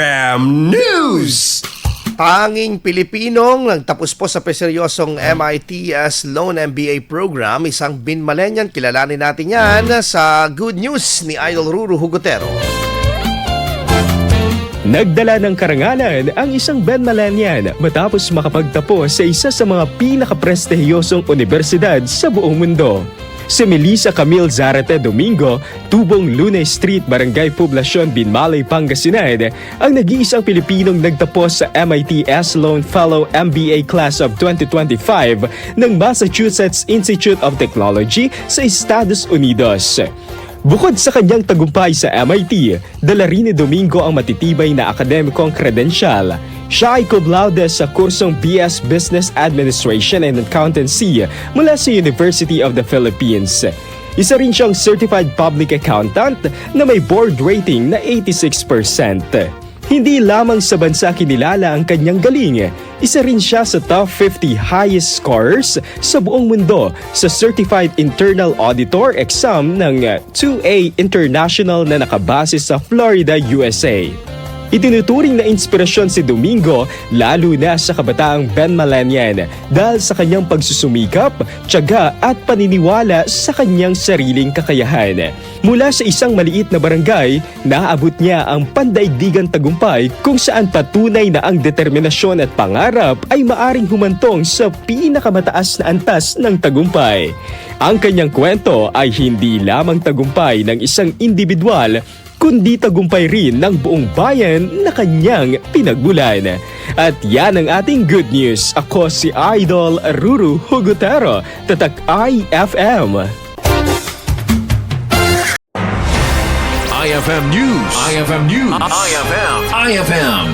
FM News! Tanging Pilipinong nagtapos po sa peseryosong MITS Loan MBA program, isang binmalenyan, kilalanin natin yan sa Good News ni Idol Ruru Hugotero. Nagdala ng karangalan ang isang Ben Malanian matapos makapagtapos sa isa sa mga pinakaprestihiyosong universidad sa buong mundo. Si Melissa Camille Zarate Domingo, tubong Lunes Street, Barangay Poblacion, Binmalay, Pangasinan, ang nag-iisang Pilipinong nagtapos sa MIT Sloan Fellow MBA Class of 2025 ng Massachusetts Institute of Technology sa Estados Unidos. Bukod sa kanyang tagumpay sa MIT, dala rin ni Domingo ang matitibay na akademikong kredensyal. Siya ay cum laude sa kursong BS Business Administration and Accountancy mula sa University of the Philippines. Isa rin siyang Certified Public Accountant na may board rating na 86%. Hindi lamang sa bansa kinilala ang kanyang galing, isa rin siya sa top 50 highest scorers sa buong mundo sa Certified Internal Auditor exam ng 2A International na nakabase sa Florida, USA. Itinuturing na inspirasyon si Domingo lalo na sa kabataang Ben Malanian dahil sa kanyang pagsusumikap, tiyaga at paniniwala sa kanyang sariling kakayahan. Mula sa isang maliit na barangay, naabot niya ang pandaigdigan tagumpay kung saan patunay na ang determinasyon at pangarap ay maaring humantong sa pinakamataas na antas ng tagumpay. Ang kanyang kwento ay hindi lamang tagumpay ng isang individual kundi tagumpay rin ng buong bayan na kanyang pinagbulan. At yan ang ating good news. Ako si Idol Ruru Hugutero, Tatak IFM. IFM News! IFM News! IFM! IFM!